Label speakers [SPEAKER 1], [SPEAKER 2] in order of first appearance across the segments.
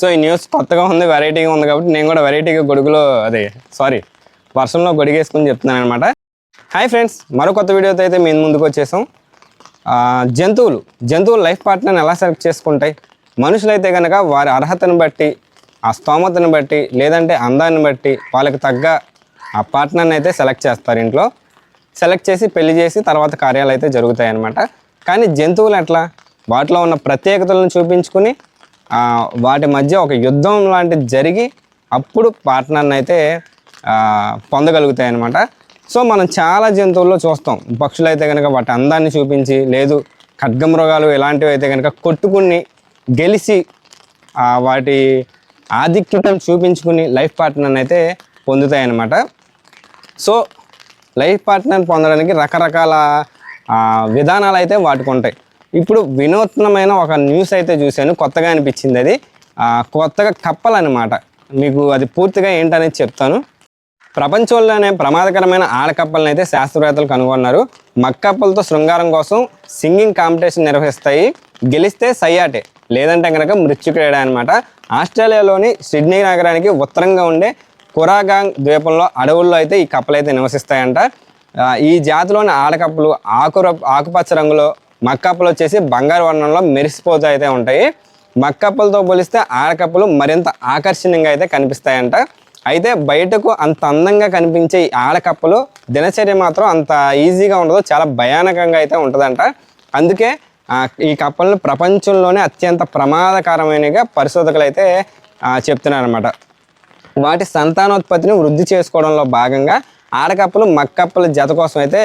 [SPEAKER 1] So ఈ news కొత్తగా ఉంది వెరైటీగా ఉంది కాబట్టి నేను కూడా వెరైటీగా గొడుగులో అదే సారీ వర్షంలో గొడిగేసుకుని చెప్తున్నాను అనమాట హాయ్ ఫ్రెండ్స్ మరో కొత్త వీడియోతో అయితే మేము ముందుకు వచ్చేసాం. జంతువులు జంతువులు లైఫ్ పార్ట్నర్ని ఎలా సెలెక్ట్ చేసుకుంటాయి? మనుషులైతే కనుక వారి అర్హతను బట్టి ఆ స్తోమతను బట్టి లేదంటే అందాన్ని బట్టి వాళ్ళకి తగ్గ ఆ పార్ట్నర్ని అయితే సెలెక్ట్ చేస్తారు ఇంట్లో. సెలెక్ట్ చేసి పెళ్ళి చేసి తర్వాత కార్యాలు అయితే జరుగుతాయి అన్నమాట. కానీ జంతువులు ఎట్లా? వాటిలో ఉన్న ప్రత్యేకతలను చూపించుకుని వాటి మధ్య ఒక యుద్ధం లాంటిది జరిగి అప్పుడు పార్ట్నర్ని అయితే పొందగలుగుతాయి అనమాట సో మనం చాలా జంతువుల్లో చూస్తాం. పక్షులు అయితే కనుక వాటి అందాన్ని చూపించి లేదు ఖడ్గమృగాలు ఇలాంటివి అయితే కనుక కొట్టుకుని గెలిచి వాటి ఆధిక్యతను చూపించుకుని లైఫ్ పార్ట్నర్ని అయితే పొందుతాయన్నమాట. సో లైఫ్ పార్ట్నర్ పొందడానికి రకరకాల విధానాలు అయితే వాటికి ఉంటాయి. ఇప్పుడు వినూత్నమైన ఒక న్యూస్ అయితే చూశాను. కొత్తగా అనిపించింది అది. కొత్తగా కప్పలు అనమాట మీకు అది పూర్తిగా ఏంటనేది చెప్తాను. ప్రపంచంలోనే ప్రమాదకరమైన ఆడకప్పలను అయితే శాస్త్రవేత్తలు కనుగొన్నారు. మక్కప్పలతో శృంగారం కోసం సింగింగ్ కాంపిటీషన్ నిర్వహిస్తాయి. గెలిస్తే సయ్యాటే. లేదంటే కనుక మృత్యుక్రీడ అనమాట ఆస్ట్రేలియాలోని సిడ్నీ నగరానికి ఉత్తరంగా ఉండే కురాగాంగ్ ద్వీపంలో అడవుల్లో అయితే ఈ కప్పలు అయితే నివసిస్తాయంట ఈ జాతిలోని ఆడకప్పలు ఆకు ఆకుపచ్చ రంగులో మక్కప్పలు వచ్చేసి బంగారు వర్ణంలో మెరిసిపోతూ అయితే ఉంటాయి. మక్కప్పలతో పోలిస్తే ఆడకప్పలు మరింత ఆకర్షణీయంగా అయితే కనిపిస్తాయంట. అయితే బయటకు అంత అందంగా కనిపించే ఈ ఆడకప్పలు దినచర్య మాత్రం అంత ఈజీగా ఉండదు చాలా భయానకంగా అయితే ఉంటుందంట. అందుకే ఈ కప్పలను ప్రపంచంలోనే అత్యంత ప్రమాదకరమైనగా పరిశోధకులు అయితే చెప్తున్నారన్నమాట. వాటి సంతానోత్పత్తిని వృద్ధి చేసుకోవడంలో భాగంగా ఆడకప్పలు మక్కప్పల జత కోసం అయితే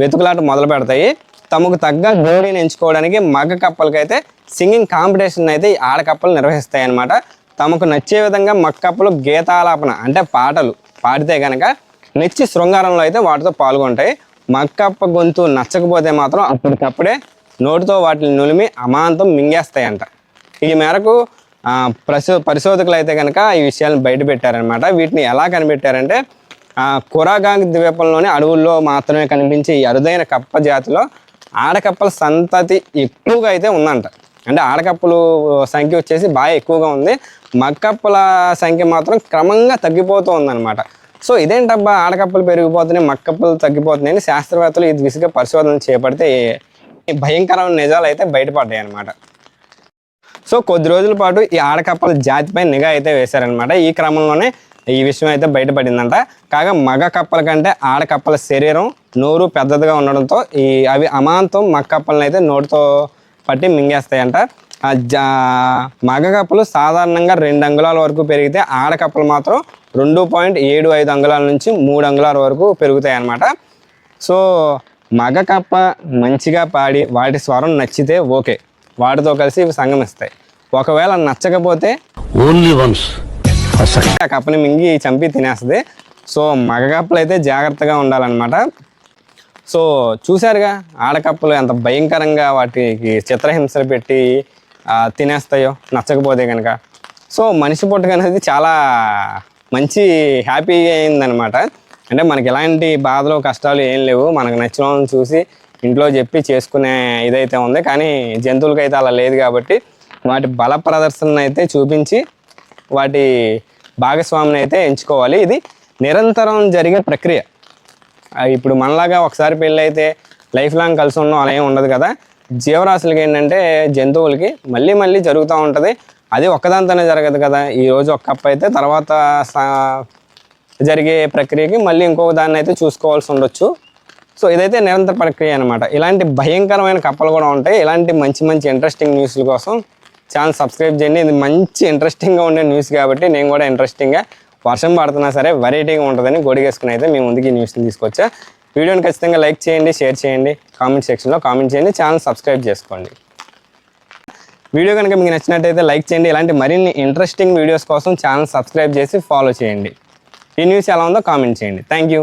[SPEAKER 1] వెతుకులాట మొదలు పెడతాయి తమకు తగ్గ జోడీని ఎంచుకోవడానికి మగ కప్పలకైతే సింగింగ్ కాంపిటీషన్ అయితే ఆడ ఆడకప్పలు నిర్వహిస్తాయి అన్నమాట తమకు నచ్చే విధంగా మక్కప్పలు గీతాలాపన అంటే పాటలు పాడితే కనుక నెచ్చి శృంగారంలో అయితే వాటితో పాల్గొంటాయి. మక్కప్ప గొంతు నచ్చకపోతే మాత్రం అప్పటికప్పుడే నోటితో వాటిని నులిమి అమాంతం మింగేస్తాయంట. ఈ మేరకు ప్రశో పరిశోధకులు అయితే కనుక ఈ విషయాలను బయటపెట్టారనమాట వీటిని ఎలా కనిపెట్టారంటే కురాగాంగ్ ద్వీపంలోని అడవుల్లో మాత్రమే కనిపించే ఈ అరుదైన కప్ప జాతిలో ఆడకప్పల సంతతి ఎక్కువగా అయితే ఉందంట. అంటే ఆడకప్పలు సంఖ్య వచ్చేసి బాగా ఎక్కువగా ఉంది. మక్కప్పల సంఖ్య మాత్రం క్రమంగా తగ్గిపోతూ ఉందన్నమాట. సో ఇదేంటబ్బా ఆడకప్పలు పెరిగిపోతున్నాయి మక్కప్పలు తగ్గిపోతున్నాయని శాస్త్రవేత్తలు ఈ దిశగా పరిశోధన చేపడితే భయంకరమైన నిజాలు అయితే బయటపడ్డాయి అన్నమాట. సో కొద్ది రోజుల పాటు ఈ ఆడకప్పల జాతిపై నిఘా అయితే వేశారనమాట ఈ క్రమంలోనే ఈ విషయం అయితే బయటపడిందంట. కాగా మగ కప్పల కంటే ఆడకప్పల శరీరం నోరు పెద్దదిగా ఉండడంతో ఈ అవి అమాంతం మగ కప్పలను అయితే నోటితో పట్టి మింగేస్తాయంట. ఆ జా మగ కప్పలు సాధారణంగా రెండు అంగుళాల వరకు పెరిగితే ఆడకప్పలు మాత్రం రెండు పాయింట్ ఏడు ఐదు అంగుళాల నుంచి మూడు అంగుళాల వరకు పెరుగుతాయి అన్నమాట సో మగ కప్ప మంచిగా పాడి వాటి స్వరం నచ్చితే ఓకే. వాటితో కలిసి ఇవి సంగమిస్తాయి. ఒకవేళ నచ్చకపోతే
[SPEAKER 2] ఓన్లీ వన్స్
[SPEAKER 1] ఆ కప్పని మింగి చంపి తినేస్తుంది. సో మగ కప్పలు అయితే జాగ్రత్తగా ఉండాలన్నమాట. సో చూశారుగా ఆడకప్పలు ఎంత భయంకరంగా వాటికి చిత్రహింసలు పెట్టి తినేస్తాయో నచ్చకపోతే కనుక సో మనిషి పుట్టుక అనేది చాలా మంచి హ్యాపీ అయిందనమాట అంటే మనకి ఎలాంటి బాధలు కష్టాలు ఏం లేవు. మనకు నచ్చిన చూసి ఇంట్లో చెప్పి చేసుకునే ఇదైతే ఉంది. కానీ జంతువులకైతే అలా లేదు కాబట్టి వాటి బల ప్రదర్శన అయితే చూపించి వాటి భాగస్వామిని అయితే ఎంచుకోవాలి. ఇది నిరంతరం జరిగే ప్రక్రియ. ఇప్పుడు మనలాగా ఒకసారి పెళ్ళి అయితే లైఫ్ లాంగ్ కలిసి ఉండడం అలా ఏం ఉండదు కదా. జీవరాశులకి ఏంటంటే జంతువులకి మళ్ళీ మళ్ళీ జరుగుతూ ఉంటుంది. అది ఒక్కదాంతోనే జరగదు కదా. ఈరోజు ఒక కప్ అయితే తర్వాత సా- జరిగే ప్రక్రియకి మళ్ళీ ఇంకొక దాన్ని అయితే చూసుకోవాల్సి ఉండొచ్చు. సో ఇదైతే నిరంతర ప్రక్రియ అనమాట ఇలాంటి భయంకరమైన కప్పలు కూడా ఉంటాయి. ఇలాంటి మంచి మంచి ఇంట్రెస్టింగ్ న్యూస్ల కోసం ఛానల్ సబ్స్క్రైబ్ చేయండి. ఇది మంచి ఇంట్రెస్టింగ్గా ఉండే న్యూస్ కాబట్టి నేను కూడా ఇంట్రెస్టింగ్గా వర్షం పడుతున్నా సరే వెరైటీగా ఉంటుందని గొడిగేసుకుని అయితే మేము ముందుకు ఈ న్యూస్ని తీసుకొచ్చా. వీడియోని ఖచ్చితంగా లైక్ చేయండి షేర్ చేయండి కామెంట్ సెక్షన్లో కామెంట్ చేయండి ఛానల్ సబ్స్క్రైబ్ చేసుకోండి. వీడియో కనుక మీకు నచ్చినట్టయితే లైక్ చేయండి ఇలాంటి మరిన్ని ఇంట్రెస్టింగ్ వీడియోస్ కోసం ఛానల్ సబ్స్క్రైబ్ చేసి ఫాలో చేయండి. ఈ న్యూస్ ఎలా ఉందో కామెంట్ చేయండి. Thank you